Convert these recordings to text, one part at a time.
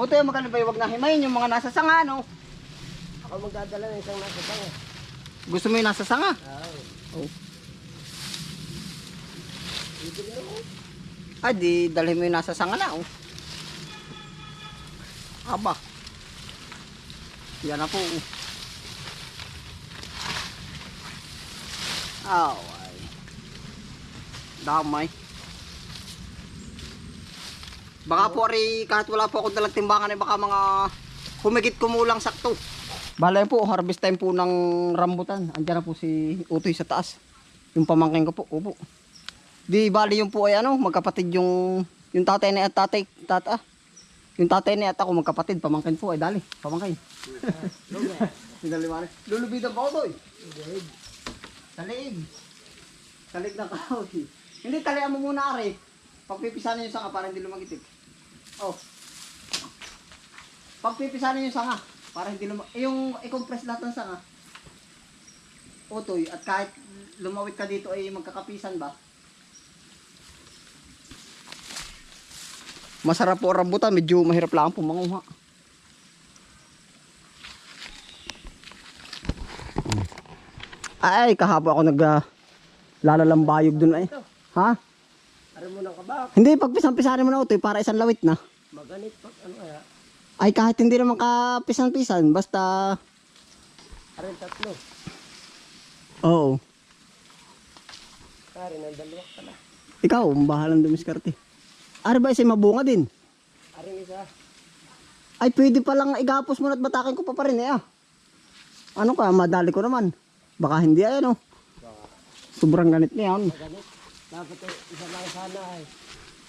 O tayo magkano ba wag na himayin yung mga nasa sanga no? Ako magdadala ng isang nasa tanga. Gusto mo yung nasa sanga? Oo. Oh. Ah, di dalhin mo yung nasa sanga na oh. Aba. Yan na po. oh. Aw, ay. Damay. Baka po ari kahit wala po akong dalang timbangan ay baka mga humigit kumulang sakto. Balay po, harvest time po ng rambutan. Andiyan na po si Utoy sa taas. Yung pamangkin ko po, upo. Di bali yung po ay ano, magkapatid yung yung tatay ni at tatay, tata. Yung tatay ni at ako magkapatid, pamangkin po ay dali, pamangkin. Sinali mare. Lulubidan pa ako, Toy. Talig. Talig na kahoy. Hindi, talian mo muna, Ari. Pagpipisanin yung sanga para hindi lumagitik. Oh. Pagpipisanin yung sanga para hindi lumag... Eh, yung i-compress lahat ng sanga. Otoy, at kahit lumawit ka dito ay magkakapisan ba? Masarap po rambutan, medyo mahirap lang po manguha. Ay, kahapon ako nag uh, lalalambayog dun ay. Ha? Ari mo ng kabak. Hindi, pagpisan-pisanin mo na ito para isang lawit na. Maganit pag ano kaya. Ay, kahit hindi naman kapisan-pisan, basta... Ari tatlo. Oo. Ari ng dalawa pala. Ikaw, bahalang dumiskarte. Ari ba isa mabunga din? Ari isa. Ay, pwede palang igapos mo na at batakin ko pa pa rin eh ah. Ano ka, madali ko naman. Baka hindi ay ano. Sobrang ganit niyan. Maganit. Dapat eh, isa lang sana ay.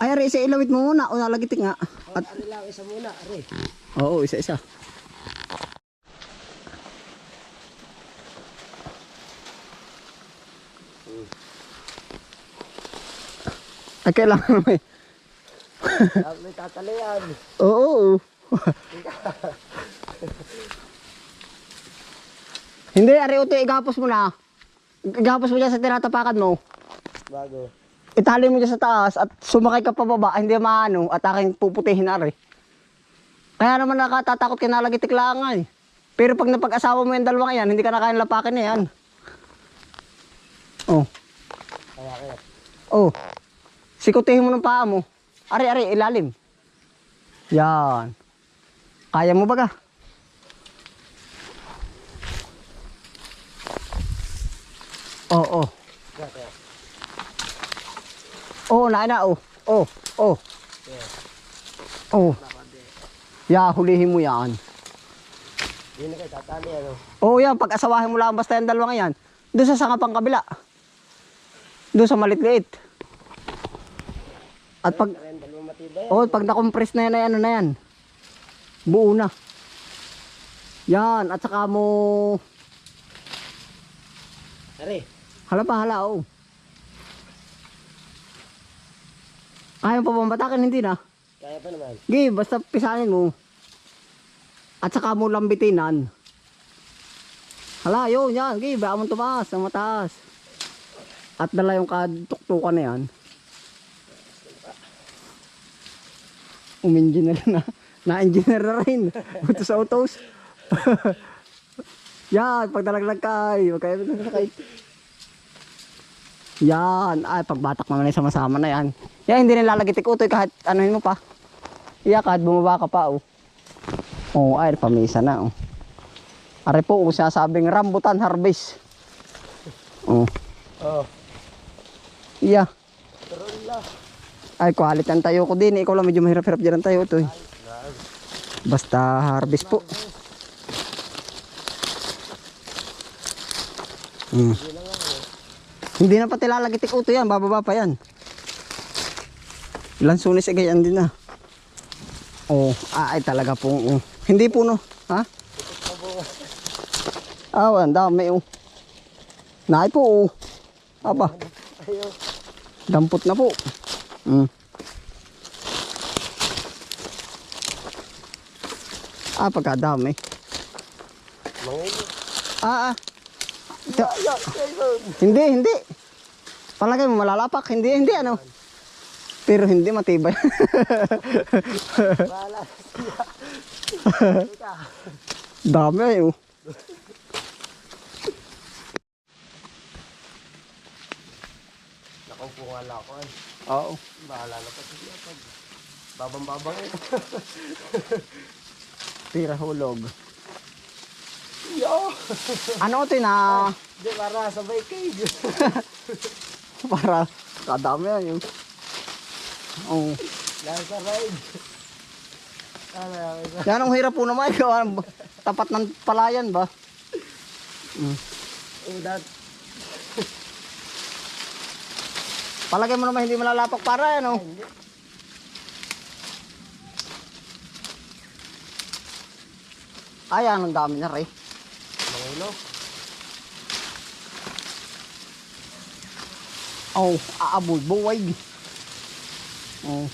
Ay, ari, isa ilawit mo muna o nalagitik nga. O, ari lang isa muna. Ari. Oo, isa-isa. Ay, kailangan may... May tatalayan. Oo. Hindi, ari ito, igapos mo na. Igapos mo dyan sa tinatapakan mo. Bago. Itali mo dyan sa taas at sumakay ka pababa, hindi maano, at aking puputihin na rin. Kaya naman nakatatakot ka nalagitik lang nga eh. Pero pag napag-asawa mo yung dalawang yan, hindi ka na kayang lapakin na yan. Oh, Kaya kaya. oh. Sikutihin mo ng paa mo. Ari, ari, ilalim. Yan. Kaya mo ba ka? Oh, oh. Oo, na na, oh. Oh, oh. Oh. Ya, hulihin mo yan. Na kayo tatali ano. Oo yan, pag-asawahin mo lang basta yung dalawang yan. Doon sa sangapang kabila. Doon sa malitliit. At pag, dalawa oh, pag na-compress na yan, ay ano na yan. Buo na. Yan, at saka mo, Ari. hala pa, hala, oh. Kaya pa bang batakin? Hindi na. Kaya pa naman. Gi, basta pisanin mo. At saka mo lambitinan. Hala, yun, yan. Gi, baka mo tumaas, ang mataas. At dala yung katuktukan na yan. Umengineer na. Na-engineer na rin. Buto sa autos. yan, pag dalaglag ka, huwag kayo nasakay. Yan, ay, pagbatak naman ay sama-sama na yan. Yan, hindi nilalagitik utoy kahit anuhin mo pa. Iya, kahit bumaba ka pa, oh. Oo, ay, pamisa na, oh. Are po, kung sinasabing rambutan harvest. Oh, Oh. iya. Ay, quality ang tayo ko din. Ikaw lang medyo mahirap-hirap dyan ang tayo, to. Basta harvest po. Hmm. Hindi na pati lalagitik uto yan, bababa pa yan. Ilan sunis ay ganyan din na. Oh, ah, ay talaga pong, oh. hindi po no, ha? Ah, oh, ang dami oh. Naay po oh. Aba, dampot na po. Mm. Ah, pagkadami. Mangili. Ah, ah. Ayaw. Hindi, hindi. Palagay mo malalapak. Hindi, hindi ano. Pero hindi matibay. Siya. Dami ay oh. Nakaupo nga lang ako. ay. Oo. Bahala na pa siya. Pag babang-babang eh. Tira hulog. Yo! Ano ito na Di para sabay cage. para kadami ay oh. Oh. Nasa ride. Yan? Ang hirap po naman. Ng- Tapat ng palayan ba? Mm. Oh, that. Palagay mo naman hindi malalapak para yan oh. Hindi. Ayan, ang dami na rin. Mga Oh, aabol, buway. Oh.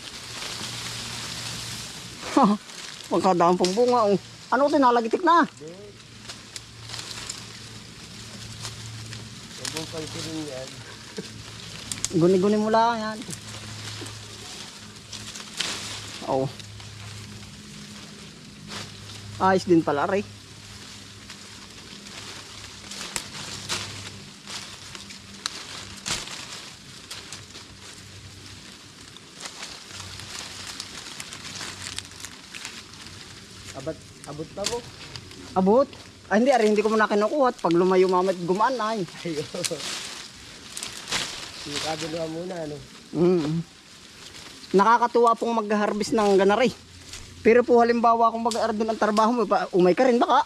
Pagkadaan pong bunga, oh. Ano ito, nalagitik na? Pansinin yan. Guni-guni mo lang yan. Oh. Ayos din pala, Ray. Abot, pa mo. Abot. Ay, hindi, Ray, hindi ko muna kinukuha. at Pag lumayo mamit gumaan, ay. Sikado naman muna, ano. Mm. Nakakatuwa pong mag-harvest ng ganari. Pero po halimbawa kung mag-aardon ang trabaho mo, umay ka rin baka.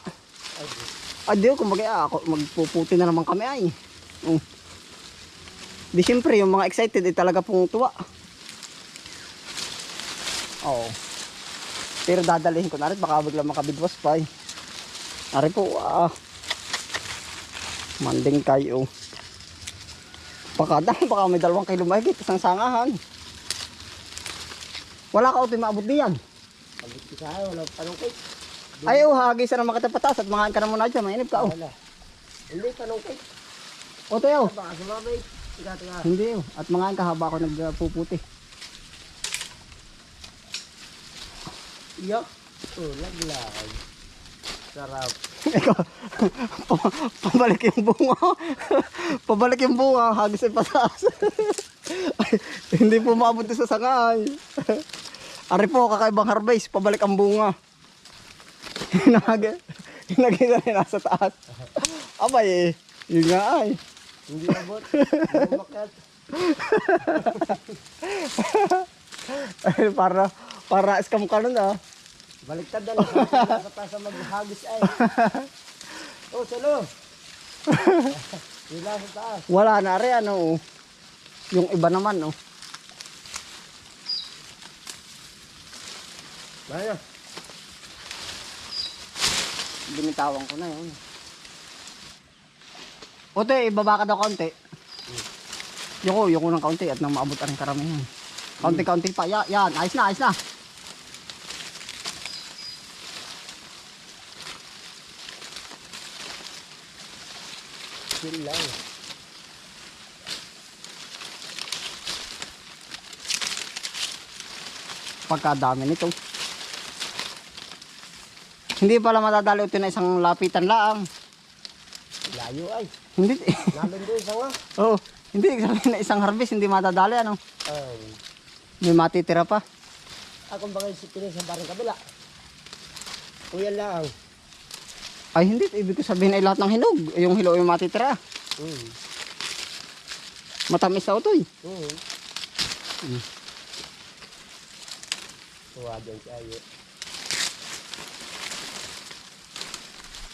Ay, di. Ah, ah, ako, magpuputi na naman kami ay. Oh. Di siyempre, yung mga excited ay talaga pong tuwa. Oo. Pero dadalhin ko na rin, baka bigla makabidwas pa eh. Ari po, ah. Manding kayo. Baka dahil, baka may dalawang kilo mahigit, isang sangahan. Wala ka utoy maabot diyan. Abot ko sa'yo, walang tanong cake. Ay, oh, hagis na naman kita patas at mga ka na muna dyan, mainip ka, oh. Wala. Hindi, cake. Otoy, oh. Baka sumabay. Hindi oh. At mga kahaba ako nagpuputi. Iyo. Oh, laglag. Sarap. Ikaw, pabalik yung bunga. pabalik yung bunga, hagis ay pataas. Ay, hindi po maabot sa sangay. Ari po, kakaibang harvest, pabalik ang bunga. Hinagay, hinagay na rin nasa taas. Abay eh, yun nga ay. Hindi abot. Hindi umakyat. Para, para scam ka nun ah. Baliktad na lang. Nasa pa sa maghagis ay. Oh, salo. Yung nasa taas. Wala na rin ano oh. Yung iba naman oh. Ano? Binitawan ko na yun. Ote, ibaba ka daw kaunti. Yoko, yoko ng kaunti at nang maabot ang karamihan. Kaunti-kaunti pa. Ya, yan, ayos na, ayos na. Yun lang. Pagkadami nito. Hindi pala matadali ito na isang lapitan lang. Layo ay. Hindi. Nalun doon sa nga. oh, hindi sabihin na isang harvest hindi matadali ano. Ay. May matitira pa. Akong bagay si Pinis sa barang kabila. Kuya lang. Ay hindi, ibig ko sabihin ay lahat ng hinog. Yung hilo yung matitira. Mm. Matamis na ito eh. Mm. Mm. Tuwa dyan.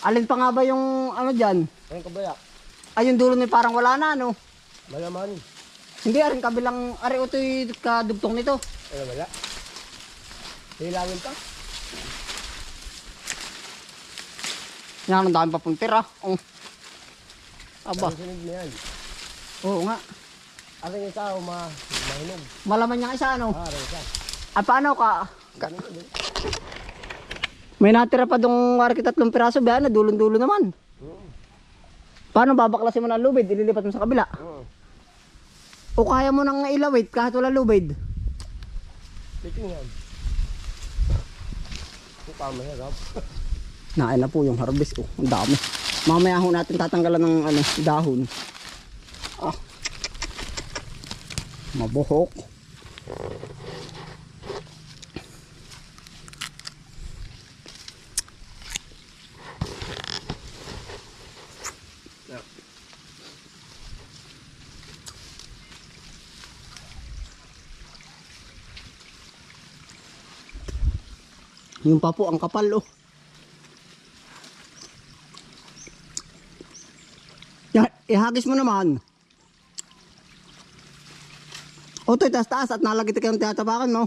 Alin pa nga ba yung ano dyan? Ayun kabila. Ay, yung dulo ni parang wala na, ano? Malaman. Hindi, aring kabilang, ari utoy kadugtong nito. Ay, wala. Hilangin pa. Yan, ang dami pa pong tira. Oh. Aba, na yan. oo nga. Aring isa o ma mahinog. Malaman niya isa, ano? Ah, aring isa. Ah, paano ka? Din. May natira pa dong wari tatlong piraso, ba? Na dulon-dulo naman. Mm. Paano babaklasin mo ng lubid? Ililipat mo sa kabila. Mm. O kaya mo nang ilawit kahit wala lubid. Titingnan. Ito pa mahirap. Nain na po yung harvest. Oh, ang dami. Mamaya ho natin tatanggalan ng ano, dahon. Ah. Mabuhok. Yung pa po ang kapal oh. Ya- Ihagis mo naman. O, ito, taas taas at nalagit ka ng tiyatapakan mo.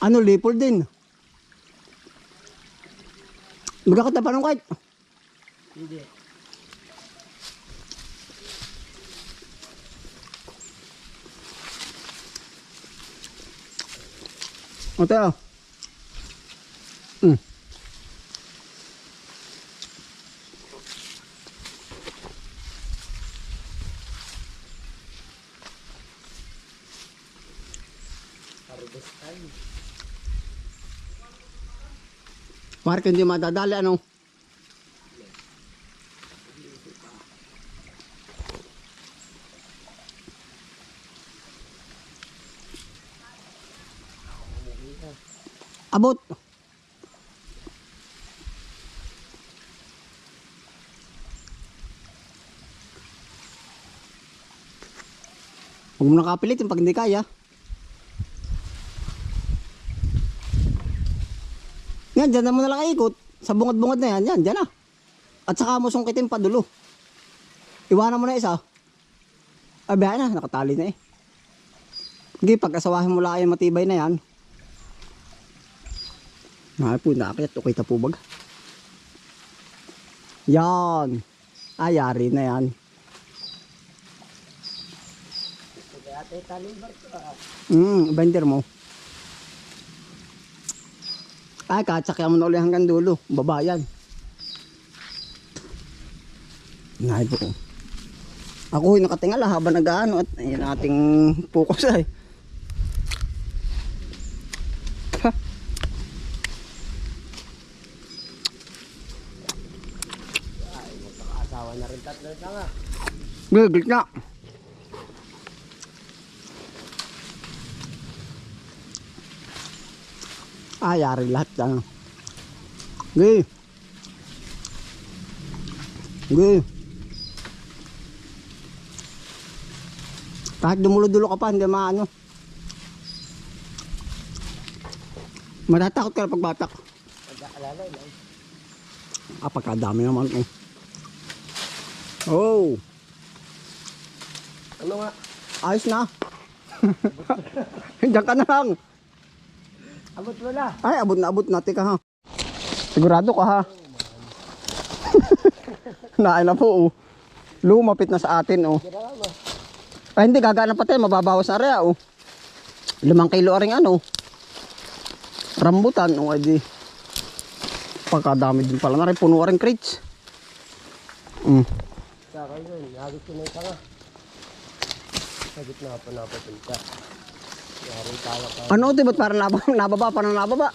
Ano, lipol din. Magkakot na panong kahit. Hindi. O, tayo. Mm. Time. Mark, hindi madadali, ano? Abot. Huwag mo nakapilit yung pag hindi kaya. Yan, dyan na mo na lang ikot. Sa bungad-bungad na yan, yan, dyan na. At saka mo sungkitin pa dulo. Iwanan mo na isa. Ay, biya na, nakatali na eh. Hindi, pag asawahin mo lang matibay na yan. Mga po, nakakit. Okay ta po bag. Yan. Ayari na yan. Ah. Hmm, bender mo. Ay, katsakyan mo na ulit hanggang dulo. Baba yan. Nay po. Ako nakatingala habang nag-ano at yun ating focus ay. Ha? Magkakaasawa na rin tatlo na nga. Gigit na. Ay, yari lahat ano. Gi. Gi. Kahit dumulo-dulo ka pa, hindi maano. Matatakot ka na pagbatak. Pag-aalala lang. Ah, pagkadami naman. Oh. Oh. Ano nga? Ayos na. Diyan ka na lang. Abot mo na. Ay, abot na abot natin ka ha. Sigurado ka ha. Nain na po oh. Lumapit na sa atin oh. Ay hindi, gagana pa tayo. Mababawas na rin oh. Limang kilo ring ano. Rambutan. Oh, edi. Pagkadami din pala na rin. Puno rin crates. Mm. Sa akin yun, hagis ko na yung tanga. Sa gitna pa napapunta. Yari tayo ka. Ano ito? Ba't parang nababa, nababa? Parang nababa?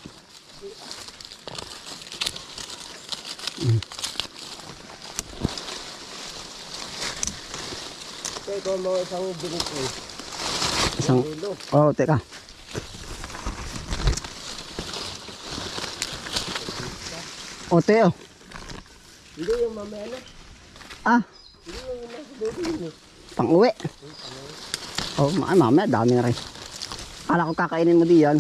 Kaya ikaw mga isang bilis eh. Isang... Ulo. Oh, teka. O, Teo. Hindi yung mamaya na. Ah, Hindi yung nasa dulo yun eh. Pang uwi. Oh, ma mamaya dami na rin. Kala ko kakainin mo diyan.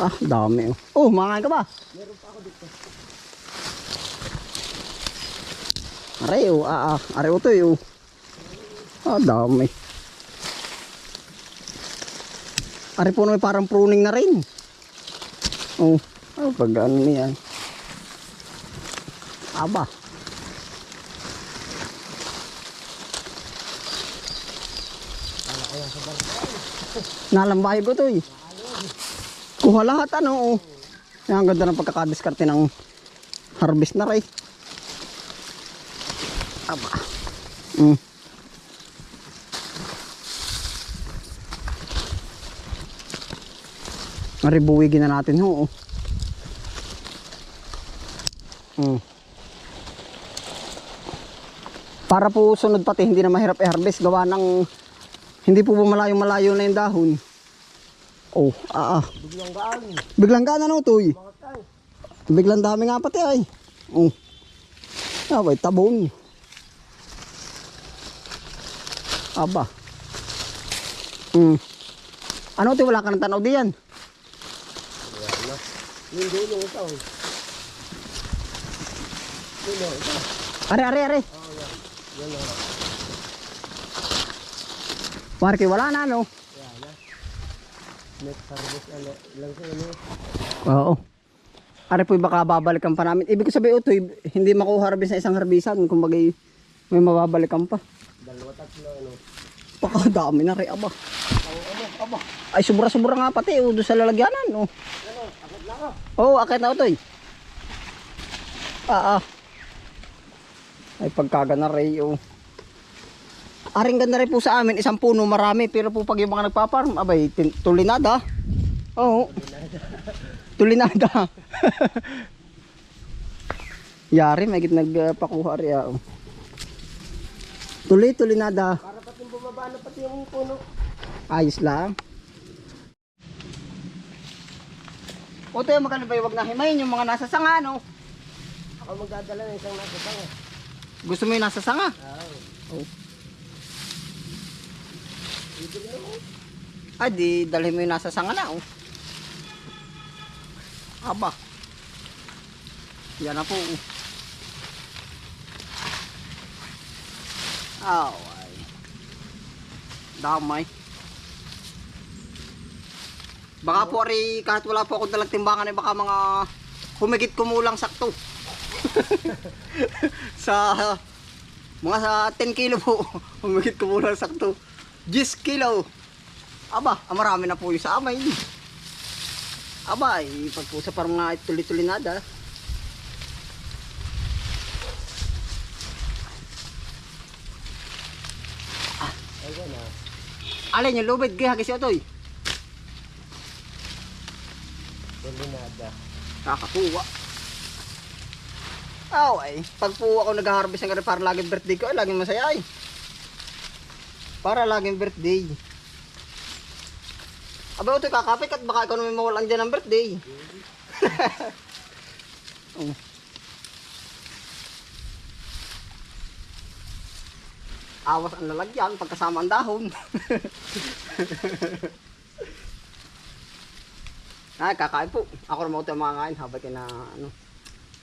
Ah, dami oh. Oh, mangain ka ba? Meron pa ako dito. Aray oh, ah, ah. Aray oh to oh. Ah, dami. Aray po na parang pruning na rin. Oh, oh pag ano niyan. Aba. Kala ko to eh. Kuha lahat ano oh. Ang ganda ng pagkakadiskarte ng harvest na rin. Aba. Mm. Maribuwigin na natin ho. Oh. Mm. Para po sunod pati hindi na mahirap i-harvest gawa ng hindi po malayo-malayo na yung dahon. Oh, ah, ah. Biglang gaan. Biglang gana no toy. Biglang dami nga pati ay. Oh. Ah, bay tabon. Aba. Hmm. Ano ti wala ka ng tanaw diyan? Na. Yung dulo ito. Dulo ito. Are are are. Oh, Marki wala na no. Next harvest ano. Ilang sa ano. Oo. Are po baka babalikan pa namin. Ibig sabihin utoy, hindi makuha harvest na isang harbisan kung bagay may mababalikan pa. Dalawa tatlo ano. Baka dami na rin aba. Ay sobra-sobra nga pati oh, sa lalagyanan oh. Ano. Akit na ako. Oo, oh, akit na utoy. Ah, ah. Ay pagkagana rin oh. Aring ganda rin po sa amin, isang puno marami, pero po pag yung mga nagpaparm, abay, tulinada. Oo. tulinada. Yari, may git nagpakuha rin ah. oh. Tuli, tulinada. Para pati bumaba na pati yung puno. Ayos lang. O tayo magkano ba yung wag na himayin yung mga nasa sanga no? Ako magdadala ng isang nasa tanga. Gusto mo yung nasa sanga? Oo. Oh. Ay di dalhin mo yung nasa sanga na oh. Aba. Yan na po. oh. Ay. Damay. Baka po ari kahit wala po akong dalang timbangan ay baka mga humigit kumulang sakto. sa mga sa 10 kilo po. Humigit kumulang sakto. 10 kilo. Aba, ah, marami na po yung sa amay. Aba, eh, pag po sa parang nga tuloy-tuloy nada. Na. Alin yung lubid, kaya kasi ito eh. Tulinada. Kakapuwa. Aw ay, pag po ako nag-harvest ng para laging birthday ko, ay laging masaya ay. Para laging birthday. Aba, ito kakapit at baka ikaw naman mawalan dyan ng birthday. oh. Awas ang lalagyan pagkasama ang dahon. Ay, kakain po. Ako naman ito mga kain habang kina ano.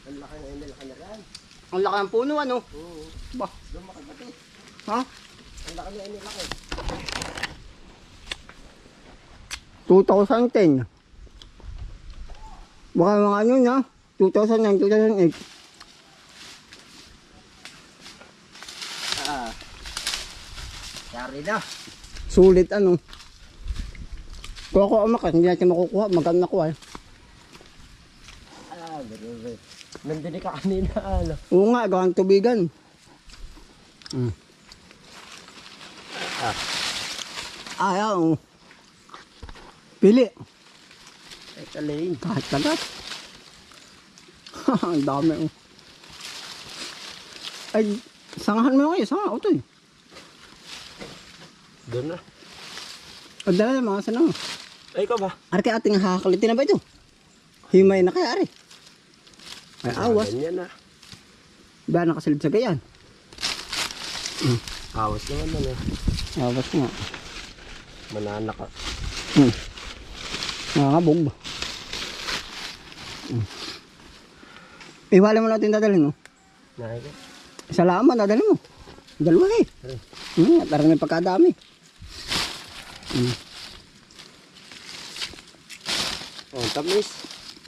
Ang laki na yun, laki na yan. Ang laki ng puno ano. Oo. Ba, Lumaki pati. ha? Ang laki na yun, laki. 2010. Baka mga ano na, 2009, 2008. Ah. Yari na. Sulit ano. Kung ako umakas, hindi natin makukuha. Magkano nakuha eh. Ah, grabe. Nandun ka kanina, ano. Oo nga, gawang tubigan. Mm. Ah. Ayaw. Pili. Ay, kalin. Kahit tagat. Ang dami oh. Ay, sangahan mo kayo, sanga, ito eh. Doon na. Ang dala mga sanang. Ay, ikaw ba? Ari kay ating hakalitin na ba ito? Himay na kaya ari. Ay awas. Ganyan na. Ba nakasilid sa gayan? Awas naman na eh. Awas nga. Manana ka. Hmm. Nakakabog ba? Hmm. Iwala mo natin dadalhin mo. Nakika. Isa laman dadalhin mo. Dalawa eh. Hmm, at arang may pagkadami. Hmm. Oh, tamis.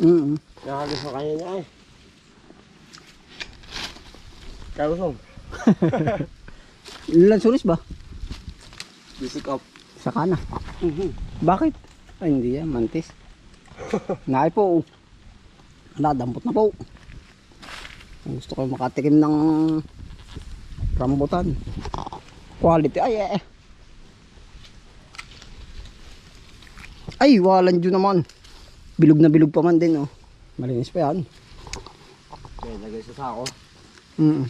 Mm. Nakalis mo kanina ay. Kagusong. Ilan sulis ba? Basic up. Saka na. Bakit? Ay, hindi yan. Mantis. Naay po. Wala, dampot na po. Gusto ko makatikim ng rambutan. Quality. Ay, eh. eh. Ay, walang dyan naman. Bilog na bilog pa man din, oh. Malinis pa yan. Okay, lagay sa sako. Mm.